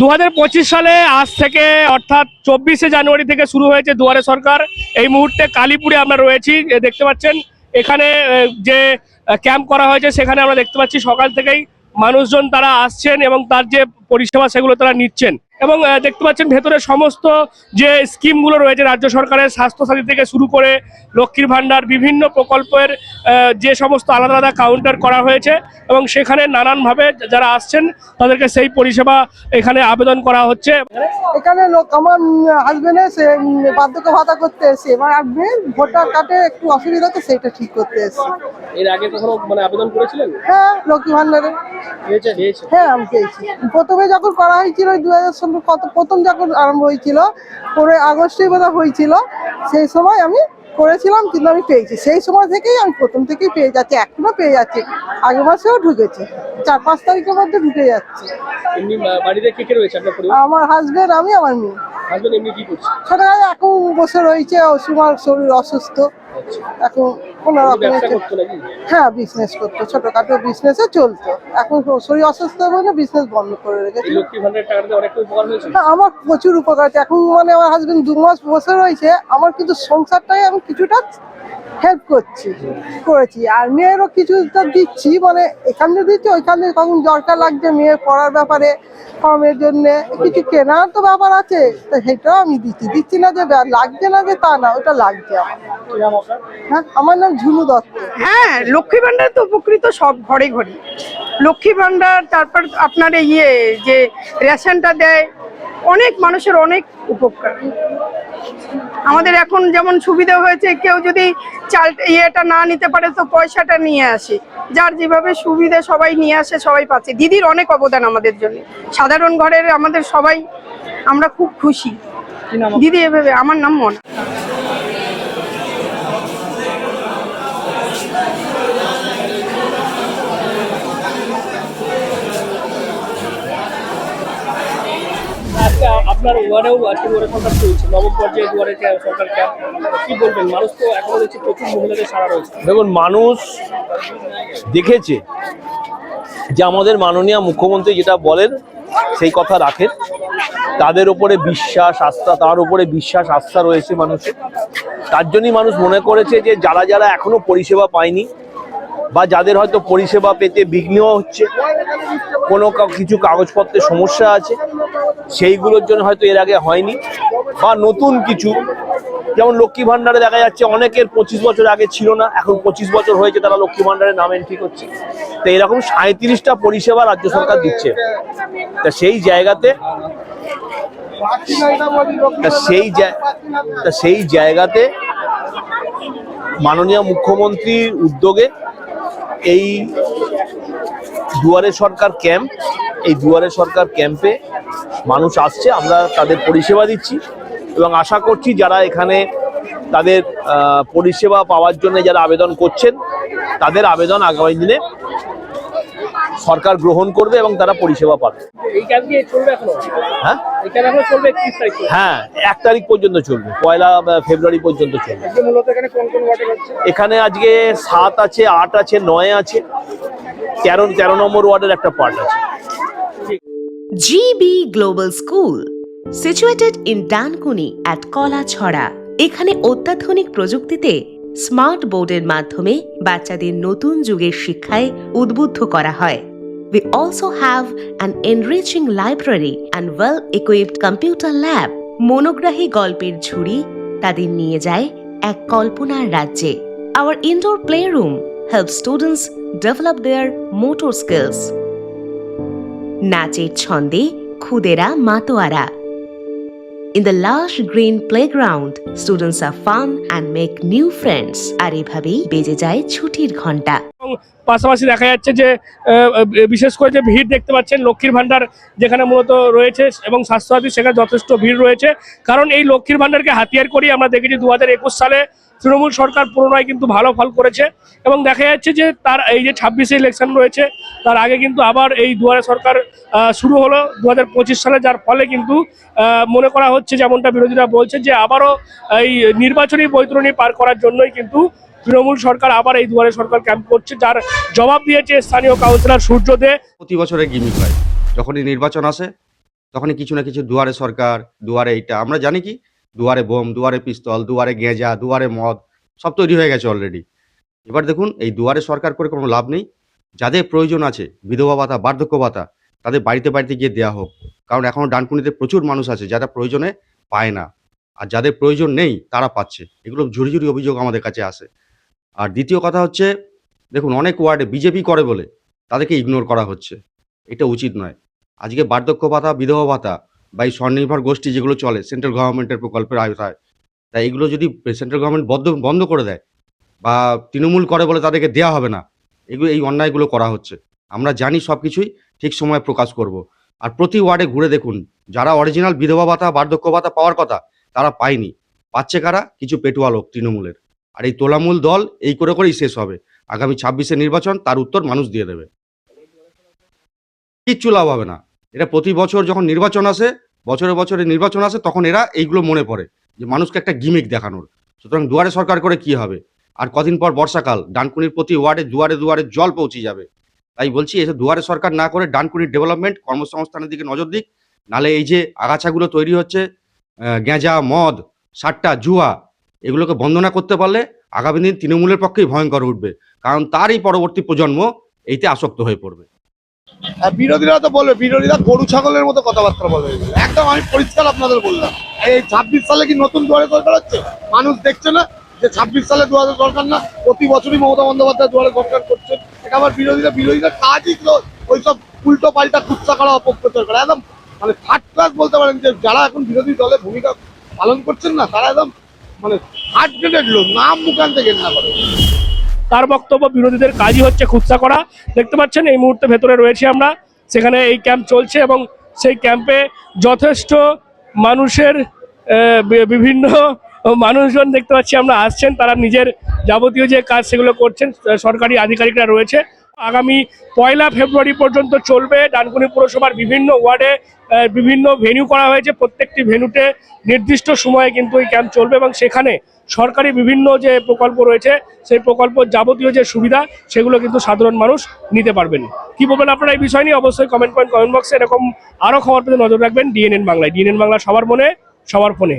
দু হাজার পঁচিশ সালে আজ থেকে অর্থাৎ চব্বিশে জানুয়ারি থেকে শুরু হয়েছে দুয়ারে সরকার। এই মুহূর্তে কালীপুরে আমরা রয়েছি দেখতে পাচ্ছেন, এখানে যে ক্যাম্প করা হয়েছে, সেখানে আমরা দেখতে পাচ্ছি সকাল থেকেই মানুষজন তারা আসছেন এবং তার যে পরিষেবা সেগুলো তারা নিচ্ছেন। এবং দেখতে পাচ্ছেন ভেতরে সমস্ত যে স্কিমগুলো রয়েছে রাজ্য সরকারের স্বাস্থ্যসাথী থেকে শুরু করে লক্ষ্মীর ভাণ্ডার বিভিন্ন প্রকল্পের যে সমস্ত আলাদা আলাদা কাউন্টার করা হয়েছে এবং সেখানে নানানভাবে যারা আসছেন তাদেরকে সেই পরিষেবা এখানে আবেদন করা হচ্ছে। এখানে লোক আমার হাজবেন্ড এসে বার্ধক্য ভাতা করতে এসে এবার ভোটার কার্ডে একটু অসুবিধা তো সেটা ঠিক করতে এসে এর আগে কখনো মানে আবেদন করেছিলেন? হ্যাঁ লক্ষ্মী হয়েছে হ্যাঁ আমি পেয়েছি প্রথমে যখন করা হয়েছিল দু হাজার ষোলো কত প্রথম যখন আরম্ভ হয়েছিল পরে আগস্টে বোধহয় হয়েছিল সেই সময় আমি করেছিলাম কিন্তু আমি পেয়েছি। সেই সময় থেকেই আমি প্রথম থেকেই পেয়ে যাচ্ছি এখনও পেয়ে যাচ্ছি। আগের মাসেও ঢুকেছে। চার পাঁচ তারিখের মধ্যে ঢুকে যাচ্ছে। আমার হাজবেন্ড আমি আমার মেয়ে। হাজবেন্ড এমনি কি করছে? ছোট ভাই এখন বসে রয়েছে অসুমার শরীর অসুস্থ। এখন রকমের হ্যাঁ বিজনেস করতো ছোটখাটো বিজনেসে চলতো। এখন শরীর অসুস্থ বলে বিজনেস বন্ধ করে রেখেছে। আমার প্রচুর উপকার আছে এখন মানে আমার হাজবেন্ড দু মাস বসে রয়েছে। আমার কিন্তু সংসারটাই আমি কিছুটা হেল্প করছি, করেছি। আর মেয়েরও কিছু তো দিচ্ছি মানে এখানে দিচ্ছি, ওইখানে কখন দরকার লাগছে মেয়ের পড়ার ব্যাপারে ফর্মের জন্য। কিছু কেনার তো ব্যাপার আছে, তো সেটাও আমি দিচ্ছি। দিচ্ছি না যে লাগছে না যে তা না, ওটা লাগছে আমার। হ্যাঁ আমার নাম ঝুমু দত্ত। হ্যাঁ লক্ষ্মী ভান্ডার তো উপকৃত সব ঘরে ঘরে। লক্ষ্মী ভান্ডার, তারপর আপনার ইয়ে যে রেশনটা দেয় অনেক মানুষের অনেক উপকার। আমাদের এখন যেমন সুবিধা হয়েছে কেউ যদি চাল ইয়েটা না নিতে পারে তো পয়সাটা নিয়ে আসে। যার যেভাবে সুবিধা সবাই নিয়ে আসে সবাই পাচ্ছে। দিদির অনেক অবদান আমাদের জন্য। সাধারণ ঘরের আমাদের সবাই আমরা খুব খুশি। দিদি এভাবে আমার নাম মনা। আপনার ওয়ার্ডেও আজকে সরকার চলছে। নবম পর্যায়ে সরকার কি বলবেন? মানুষ তো প্রচুর মহিলাদের সারা রয়েছে। দেখুন, মানুষ দেখেছে যে আমাদের মাননীয় মুখ্যমন্ত্রী যেটা বলেন, সেই কথা রাখেন। তাদের উপরে বিশ্বাস, আস্থা, তার উপরে বিশ্বাস, আস্থা রয়েছে মানুষের। তার জন্যই মানুষ মনে করেছে যে যারা যারা এখনও পরিষেবা পায়নি বা যাদের হয়তো পরিষেবা পেতে বিঘ্ন হচ্ছে, কোনো কিছু কাগজপত্রের সমস্যা আছে, সেইগুলোর জন্য হয়তো এর আগে হয়নি। বা নতুন কিছু, যেমন লক্ষ্মী ভান্ডারে দেখা যাচ্ছে অনেকের পঁচিশ বছর আগে ছিল না, এখন পঁচিশ বছর হয়েছে তারা লক্ষ্মী ভান্ডারে নাম এন্ট্রি করছে। তো এরকম সাঁত্রিশটা পরিষেবা রাজ্য সরকার দিচ্ছে। তা সেই জায়গাতে, তা সেই তা সেই জায়গাতে মাননীয় মুখ্যমন্ত্রীর উদ্যোগে এই দুয়ারে সরকার ক্যাম্প, এই দুয়ারে সরকার ক্যাম্পে মানুষ আসছে, আমরা তাদের পরিষেবা দিচ্ছি এবং আশা করছি যারা এখানে তাদের পরিষেবা পাওয়ার জন্য যারা আবেদন করছেন, তাদের আবেদন আগামী দিনে সরকার গ্রহণ করবে এবং তারা পরিষেবা পাবে। হ্যাঁ। হ্যাঁ এক তারিখ পর্যন্ত চলবে পয়লা ফেব্রুয়ারি পর্যন্ত চলবে। এখানে কোন কোন ওয়ার্ডে হচ্ছে? এখানে আজকে সাত আছে আট আছে নয় আছে। তেরো তেরো নম্বর ওয়ার্ডের একটা পার্ট আছে। GB Global School, situated in Dankuni at Kolachhara. এখানে অত্যাধুনিক প্রযুক্তিতে স্মার্ট বোর্ডের মাধ্যমে বাচ্চাদের নতুন যুগের শিক্ষায় উদ্বুদ্ধ করা হয় We also have an enriching library and well-equipped computer lab. মনোগ্রাহী গল্পের ঝুড়ি তাদের নিয়ে যায় এক কল্পনার রাজ্যে Our indoor playroom helps students develop their motor skills. নাচের ছন্দে খুদেরা মাতোয়ারা In the lush green playground, students are fun and make new friends. আর এভাবেই বেজে যায় ছুটির ঘণ্টা। পাশাপাশি দেখা যাচ্ছে যে বিশেষ করে যে ভিড় দেখতে পাচ্ছেন লক্ষ্মীর ভান্ডার যেখানে মূলত রয়েছে এবং স্বাস্থ্যসাথী সেখানে যথেষ্ট ভিড় রয়েছে। কারণ এই লক্ষ্মীর ভান্ডারকে হাতিয়ার করি আমরা দেখেছি দু সালে তৃণমূল সরকার পুনরায় কিন্তু ভালো ফল করেছে এবং দেখা যাচ্ছে যে তার এই যে ছাব্বিশে ইলেকশন রয়েছে, তার আগে কিন্তু আবার এই দুয়ারে সরকার শুরু হলো দু হাজার পঁচিশ সালে, যার ফলে কিন্তু মনে করা হচ্ছে যেমনটা বিরোধীরা বলছে যে আবারও এই নির্বাচনী বৈতরণী পার করার জন্যই কিন্তু তৃণমূল সরকার আবার এই দুয়ারে সরকার ক্যাম্প করছে, যার জবাব দিয়েছে স্থানীয় কাউন্সিলর সূর্য দে প্রতি বছরে গিমিক হয়। যখনই নির্বাচন আসে, তখনই কিছু না কিছু দুয়ারে সরকার, দুয়ারে এইটা, আমরা জানি কি দুয়ারে বোম, দুয়ারে পিস্তল, দুয়ারে গেঁজা, দুয়ারে মদ, সব তৈরি হয়ে গেছে অলরেডি এবার দেখুন, এই দুয়ারে সরকার করে কোনো লাভ নেই। যাদের প্রয়োজন আছে, বিধবা ভাতা, বার্ধক্য ভাতা, তাদের বাড়িতে বাড়িতে গিয়ে দেওয়া হোক। কারণ এখনও ডানকুনিতে প্রচুর মানুষ আছে যারা প্রয়োজনে পায় না। আর যাদের প্রয়োজন নেই, তারা পাচ্ছে। এগুলো ঝুড়ি ঝুড়ি অভিযোগ আমাদের কাছে আসে। আর দ্বিতীয় কথা হচ্ছে, দেখুন, অনেক ওয়ার্ডে বিজেপি করে বলে তাদেরকে ইগনোর করা হচ্ছে। এটা উচিত নয়। আজকে বার্ধক্য ভাতা, বিধবা ভাতা বা এই স্বনির্ভর গোষ্ঠী যেগুলো চলে সেন্ট্রাল গভর্নমেন্টের প্রকল্পের আওতায় তাই এগুলো যদি সেন্ট্রাল গভর্নমেন্ট বন্ধ বন্ধ করে দেয় বা তৃণমূল করে বলে তাদেরকে দেওয়া হবে না, এগুলো, এই অন্যায়গুলো করা হচ্ছে। আমরা জানি সব কিছুই ঠিক সময়ে প্রকাশ করব। আর প্রতি ওয়ার্ডে ঘুরে দেখুন, যারা অরিজিনাল বিধবা ভাতা, বার্ধক্য ভাতা পাওয়ার কথা, তারা পায়নি। পাচ্ছে কারা? কিছু পেটুয়া লোক তৃণমূলের। আর এই তোলামূল দল এই করে করেই শেষ হবে। আগামী ছাব্বিশে নির্বাচন, তার উত্তর মানুষ দিয়ে দেবে। কিচ্ছু লাভ হবে না। এটা প্রতি বছর যখন নির্বাচন আসে বছরে বছরে নির্বাচন আসে, তখন এরা এইগুলো মনে পড়ে যে মানুষকে একটা গিমিক দেখানোর। সুতরাং দুয়ারে সরকার করে কি হবে? আর কদিন পর বর্ষাকাল, ডানকুনির প্রতি ওয়ার্ডে দুয়ারে দুয়ারে জল পৌঁছে যাবে। তাই বলছি এসে দুয়ারে সরকার না করে ডানকুনির ডেভেলপমেন্ট কর্মসংস্থানের দিকে নজর দিক, নালে এই যে আগাছাগুলো তৈরি হচ্ছে গেঁজা মদ, সাট্টা, জুয়া, এগুলোকে বন্ধ না করতে পারলে আগামী দিন তৃণমূলের পক্ষেই ভয়ঙ্কর উঠবে। কারণ তারই পরবর্তী প্রজন্ম এইতে আসক্ত হয়ে পড়বে। বিরোধীরা তো বলবে, বিরোধীরা গরু ছাগলের মতো কথাবার্তা বলবে একদম আমি পরিষ্কার আপনাদের বললাম। এই ছাব্বিশ সালে কি নতুন দুয়ারে সরকার হচ্ছে? মানুষ দেখছে না যে ছাব্বিশ সালে দুয়ারে সরকার না? প্রতি বছরই মমতা বন্দ্যোপাধ্যায় দুয়ারে সরকার করছে এটা আবার বিরোধীরা বিরোধীরা কাজই তো ওইসব উল্টো পাল্টা কুৎসা করা, অপপ্রচার করা। একদম মানে থার্ড ক্লাস বলতে পারেন যে যারা এখন বিরোধী দলে ভূমিকা পালন করছেন না, তারা একদম মানে থার্ড গ্রেডের লোক, নাম মুখান থেকে না করে তার বক্তব্য বিরোধীদের কাজই হচ্ছে খুচরা করা। দেখতে পাচ্ছেন, এই মুহূর্তে ভেতরে রয়েছি আমরা। সেখানে এই ক্যাম্প চলছে এবং সেই ক্যাম্পে যথেষ্ট মানুষের বিভিন্ন মানুষজন দেখতে পাচ্ছি আমরা আসছেন। তারা নিজের যাবতীয় যে কাজ সেগুলো করছেন, সরকারি আধিকারিকরা রয়েছে। আগামী পয়লা ফেব্রুয়ারি পর্যন্ত চলবে। ডানকুনি পুরসভার বিভিন্ন ওয়ার্ডে বিভিন্ন ভেন্যু করা হয়েছে। প্রত্যেকটি ভেন্যুতে নির্দিষ্ট সময়ে কিন্তু এই ক্যাম্প চলবে এবং সেখানে সরকারি বিভিন্ন যে প্রকল্প রয়েছে, সেই প্রকল্প যাবতীয় যে সুবিধা, সেগুলো কিন্তু সাধারণ মানুষ নিতে পারবেন। কি বলবেন আপনারা এই বিষয় নিয়ে? অবশ্যই কমেন্ট করেন কমেন্ট বক্সে এরকম আরও খবর পেতে নজর রাখবেন। ডিএনএন বাংলায়। ডিএনএন বাংলা সবার মনে, সবার ফোনে।